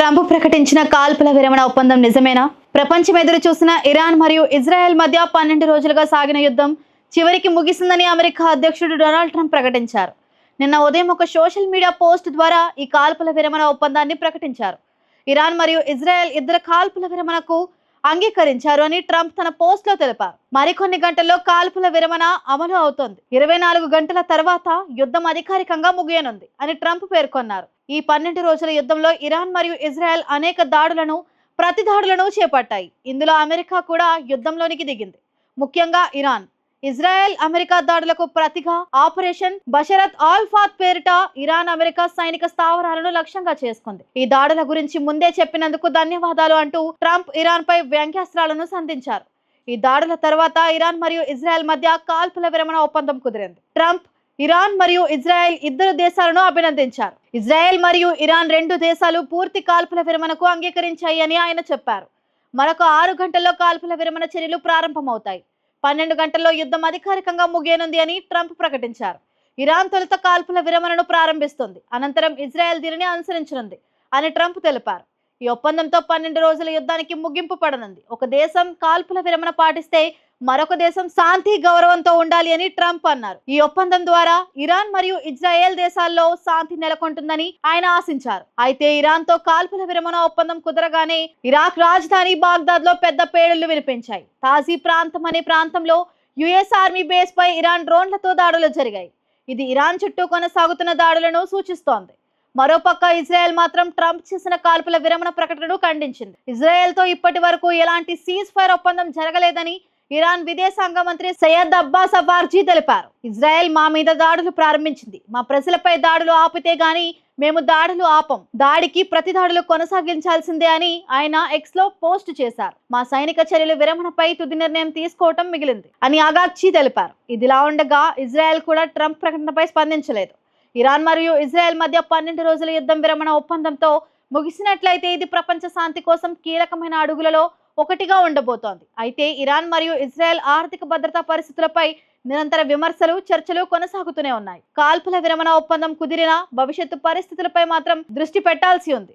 Trump ప్రకటించిన కాల్పుల విరమణ ఒప్పందం నిజమేనా? ప్రపంచం ఎదురు చూసిన ఇరాన్ మరియు ఇజ్రాయెల్ మధ్య పన్నెండు రోజులుగా సాగిన యుద్ధం చివరికి ముగిసిందని అమెరికా అధ్యక్షుడు డొనాల్డ్ ట్రంప్ ప్రకటించారు. నిన్న ఉదయం ఒక సోషల్ మీడియా పోస్ట్ ద్వారా ఈ కాల్పుల విరమణ ఒప్పందాన్ని ప్రకటించారు. ఇరాన్ మరియు ఇజ్రాయెల్ ఇద్దరు కాల్పుల విరమణకు అంగీకరించారు అని ట్రంప్ తన పోస్ట్లో తెలిపారు. మరికొన్ని గంటల్లో కాల్పుల విరమణ అమలు అవుతోంది. ఇరవై నాలుగు గంటల తర్వాత యుద్ధం అధికారికంగా ముగియనుంది అని ట్రంప్ పేర్కొన్నారు. ఈ పన్నెండు రోజుల యుద్ధంలో ఇరాన్ మరియు ఇజ్రాయెల్ అనేక దాడులను ప్రతి దాడులను చేపట్టాయి. ఇందులో అమెరికా కూడా యుద్ధంలోనికి దిగింది. ముఖ్యంగా ఇరాన్. ఇజ్రాయెల్ అమెరికా దాడులకు ప్రతిగా ఆపరేషన్ బషరత్ ఆల్ ఫాత్ పేరిట ఇరాన్ అమెరికా సైనిక స్థావరాలను లక్ష్యంగా చేసుకుంది. ఈ దాడుల గురించి ముందే చెప్పినందుకు ధన్యవాదాలు అంటూ ట్రంప్ ఇరాన్ పై వ్యంగ్యాస్త్రాలను సంధించారు. ఈ దాడుల తర్వాత ఇరాన్ మరియు ఇజ్రాయెల్ మధ్య కాల్పుల విరమణ ఒప్పందం కుదిరింది. ట్రంప్ ఇరాన్ మరియు ఇజ్రాయెల్ ఇద్దరు దేశాలను అభినందించారు. ఇజ్రాయెల్ మరియు ఇరాన్ రెండు దేశాలు పూర్తి కాల్పుల విరమణకు అంగీకరించాయి అని ఆయన చెప్పారు. మరొక ఆరు గంటల్లో కాల్పుల విరమణ చర్యలు ప్రారంభమవుతాయి. పన్నెండు గంటల్లో యుద్ధం అధికారికంగా ముగియనుంది అని ట్రంప్ ప్రకటించారు. ఇరాన్ తొలుత కాల్పుల విరమణను ప్రారంభిస్తుంది. అనంతరం ఇజ్రాయెల్ దీనిని అనుసరించనుంది అని ట్రంప్ తెలిపారు. ఈ ఒప్పందంతో పన్నెండు రోజుల యుద్ధానికి ముగింపు పడనుంది. ఒక దేశం కాల్పుల విరమణ పాటిస్తే మరొక దేశం శాంతి గౌరవంతో ఉండాలి అని ట్రంప్ అన్నారు. ఈ ఒప్పందం ద్వారా ఇరాన్ మరియు ఇజ్రాయెల్ దేశాల్లో శాంతి నెలకొంటుందని ఆయన ఆశించారు. అయితే ఇరాన్తో కాల్పుల విరమణ ఒప్పందం కుదరగానే ఇరాక్ రాజధాని బాగ్దాద్లో పెద్ద పేలుళ్ళు వినిపించాయి. తాజీ ప్రాంతం అనే ప్రాంతంలో యుఎస్ ఆర్మీ బేస్ పై ఇరాన్ డ్రోన్లతో దాడులు జరిగాయి. ఇది ఇరాన్ చుట్టూ కొనసాగుతున్న దాడులను సూచిస్తోంది. మరోపక్క ఇజ్రాయెల్ మాత్రం ట్రంప్ చేసిన కాల్పుల విరమణ ప్రకటనను ఖండించింది. ఇజ్రాయెల్తో ఇప్పటి వరకు ఎలాంటి సీజ్ ఫైర్ ఒప్పందం జరగలేదని ఇరాన్ విదేశాంగ మంత్రి సయ్యద్ అబ్బాస్ అబార్జీ తెలిపారు. ఇజ్రాయెల్ మా మీద దాడులు ప్రారంభించింది. మా ప్రజలపై దాడులు ఆపితే గాని మేము దాడులు ఆపం. దాడికి ప్రతి దాడులు కొనసాగించాల్సిందే అని ఆయన ఎక్స్లో పోస్ట్ చేశారు. మా సైనిక చర్యలు విరమణపై తుది నిర్ణయం తీసుకోవటం మిగిలింది అని అగాక్షి తెలిపారు. ఇదిలా ఉండగా ఇజ్రాయెల్ కూడా ట్రంప్ ప్రకటనపై స్పందించలేదు. ఇరాన్ మరియు ఇజ్రాయెల్ మధ్య పన్నెండు రోజుల యుద్ధం విరమణ ఒప్పందంతో ముగిసినట్లయితే ఇది ప్రపంచ శాంతి కోసం కీలకమైన అడుగులలో ఒకటిగా ఉండబోతోంది. అయితే ఇరాన్ మరియు ఇజ్రాయెల్ ఆర్థిక భద్రతా పరిస్థితులపై నిరంతర విమర్శలు చర్చలు కొనసాగుతూనే ఉన్నాయి. కాల్పుల విరమణ ఒప్పందం కుదిరినా భవిష్యత్తు పరిస్థితులపై మాత్రం దృష్టి పెట్టాల్సి ఉంది.